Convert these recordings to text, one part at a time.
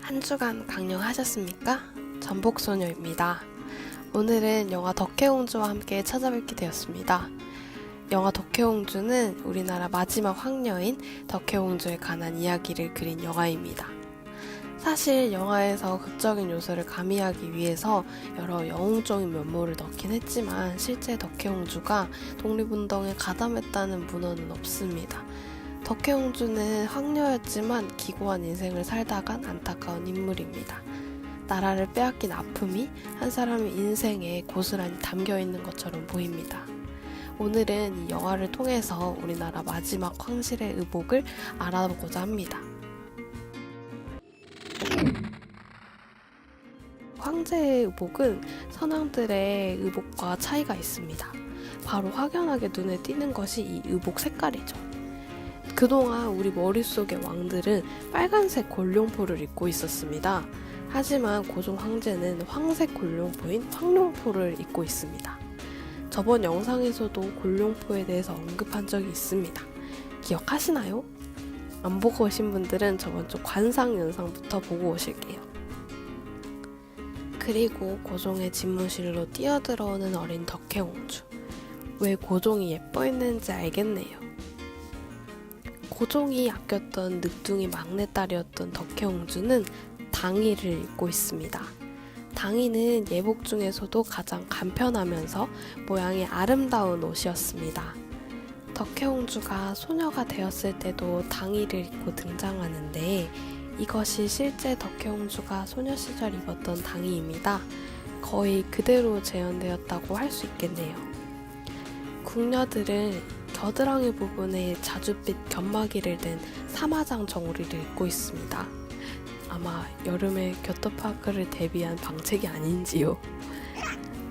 한 주간 강령하셨습니까? 전복소녀입니다. 오늘은 영화 덕혜옹주와 함께 찾아뵙게 되었습니다. 영화 덕혜옹주는 우리나라 마지막 황녀인 덕혜옹주에 관한 이야기를 그린 영화입니다. 사실 영화에서 극적인 요소를 가미하기 위해서 여러 영웅적인 면모를 넣긴 했지만 실제 덕혜옹주가 독립운동에 가담했다는 문헌은 없습니다. 덕혜옹주는 황녀였지만 기고한 인생을 살다간 안타까운 인물입니다. 나라를 빼앗긴 아픔이 한 사람의 인생에 고스란히 담겨 있는 것처럼 보입니다. 오늘은 이 영화를 통해서 우리나라 마지막 황실의 의복을 알아보고자 합니다. 황제의 의복은 선왕들의 의복과 차이가 있습니다. 바로 확연하게 눈에 띄는 것이 이 의복 색깔이죠. 그동안 우리 머릿속의 왕들은 빨간색 골룡포를 입고 있었습니다. 하지만 고종 황제는 황색 골룡포인 황룡포를 입고 있습니다. 저번 영상에서도 골룡포에 대해서 언급한 적이 있습니다. 기억하시나요? 안 보고 오신 분들은 저번 주 관상 영상부터 보고 오실게요. 그리고 고종의 집무실로 뛰어들어오는 어린 덕혜공주. 왜 고종이 예뻐했는지 알겠네요. 고종이 아꼈던 늑둥이 막내딸이었던 덕혜공주는 당의를 입고 있습니다. 당의는 예복 중에서도 가장 간편하면서 모양이 아름다운 옷이었습니다. 덕혜옹주가 소녀가 되었을 때도 당의를 입고 등장하는데 이것이 실제 덕혜옹주가 소녀 시절 입었던 당의입니다. 거의 그대로 재현되었다고 할 수 있겠네요. 궁녀들은 겨드랑이 부분에 자줏빛 견마기를 댄 사마장 정우리를 입고 있습니다. 아마 여름에 겨터파크를 대비한 방책이 아닌지요.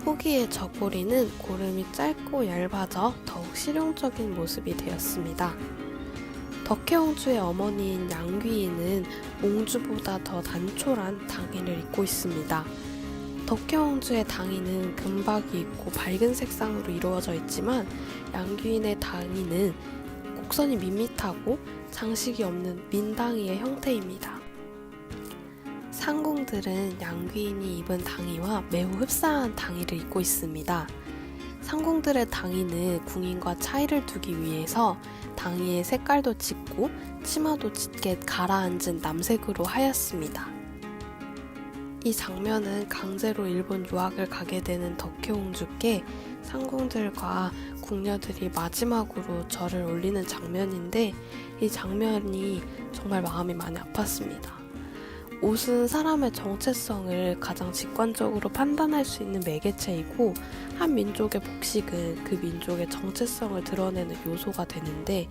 후기의 저고리는 고름이 짧고 얇아져 더욱 실용적인 모습이 되었습니다. 덕혜옹주의 어머니인 양귀인은 옹주보다 더 단촐한 당의를 입고 있습니다. 덕혜옹주의 당의는 금박이 있고 밝은 색상으로 이루어져 있지만 양귀인의 당의는 곡선이 밋밋하고 장식이 없는 민당이의 형태입니다. 상궁들은 양귀인이 입은 당의와 매우 흡사한 당의를 입고 있습니다. 상궁들의 당의는 궁인과 차이를 두기 위해서 당의의 색깔도 짙고 치마도 짙게 가라앉은 남색으로 하였습니다. 이 장면은 강제로 일본 유학을 가게 되는 덕혜옹주께 상궁들과 궁녀들이 마지막으로 절을 올리는 장면인데 이 장면이 정말 마음이 많이 아팠습니다. 옷은 사람의 정체성을 가장 직관적으로 판단할 수 있는 매개체이고 한 민족의 복식은 그 민족의 정체성을 드러내는 요소가 되는데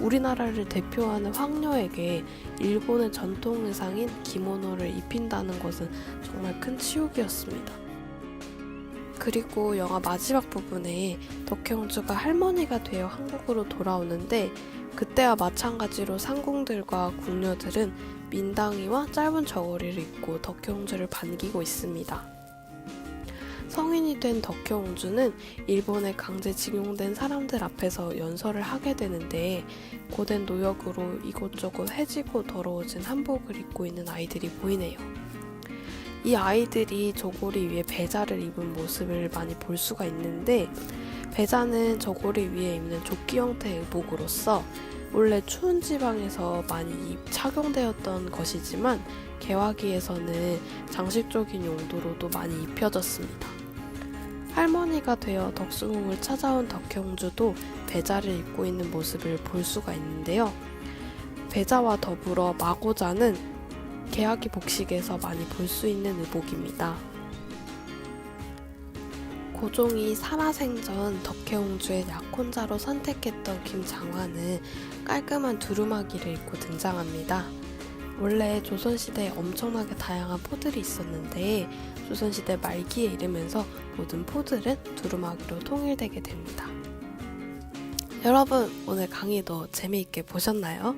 우리나라를 대표하는 황녀에게 일본의 전통 의상인 기모노를 입힌다는 것은 정말 큰 치욕이었습니다. 그리고 영화 마지막 부분에 덕혜옹주가 할머니가 되어 한국으로 돌아오는데 그때와 마찬가지로 상궁들과 궁녀들은 민당이와 짧은 저고리를 입고 덕혜옹주를 반기고 있습니다. 성인이 된 덕혜옹주는 일본에 강제징용된 사람들 앞에서 연설을 하게 되는데 고된 노역으로 이곳저곳 해지고 더러워진 한복을 입고 있는 아이들이 보이네요. 이 아이들이 저고리 위에 배자를 입은 모습을 많이 볼 수가 있는데 배자는 저고리 위에 입는 조끼 형태의 의복으로서 원래 추운 지방에서 많이 착용되었던 것이지만 개화기에서는 장식적인 용도로도 많이 입혀졌습니다. 할머니가 되어 덕수궁을 찾아온 덕형주도 배자를 입고 있는 모습을 볼 수가 있는데요. 배자와 더불어 마고자는 개화기 복식에서 많이 볼 수 있는 의복입니다. 고종이 살아생전 덕혜옹주의 약혼자로 선택했던 김장화는 깔끔한 두루마기를 입고 등장합니다. 원래 조선시대에 엄청나게 다양한 포들이 있었는데 조선시대 말기에 이르면서 모든 포들은 두루마기로 통일되게 됩니다. 여러분 오늘 강의도 재미있게 보셨나요?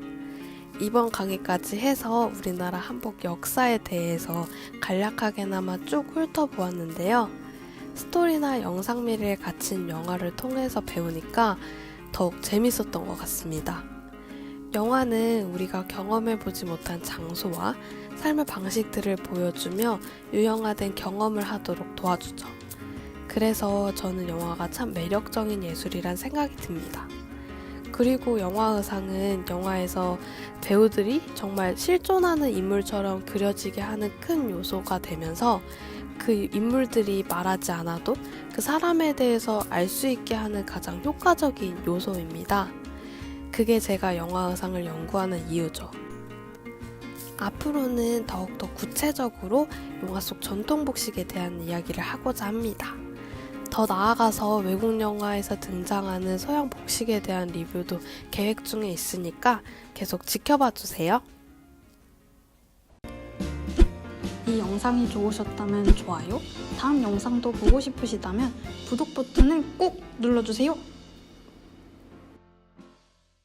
이번 강의까지 해서 우리나라 한복 역사에 대해서 간략하게나마 쭉 훑어보았는데요. 스토리나 영상미를 갖춘 영화를 통해서 배우니까 더욱 재밌었던 것 같습니다. 영화는 우리가 경험해보지 못한 장소와 삶의 방식들을 보여주며 유형화된 경험을 하도록 도와주죠. 그래서 저는 영화가 참 매력적인 예술이란 생각이 듭니다. 그리고 영화 의상은 영화에서 배우들이 정말 실존하는 인물처럼 그려지게 하는 큰 요소가 되면서 그 인물들이 말하지 않아도 그 사람에 대해서 알 수 있게 하는 가장 효과적인 요소입니다. 그게 제가 영화 의상을 연구하는 이유죠. 앞으로는 더욱더 구체적으로 영화 속 전통 복식에 대한 이야기를 하고자 합니다. 더 나아가서 외국 영화에서 등장하는 서양 복식에 대한 리뷰도 계획 중에 있으니까 계속 지켜봐 주세요. 이 영상이 좋으셨다면 좋아요, 다음 영상도 보고 싶으시다면 구독 버튼을 꼭 눌러주세요.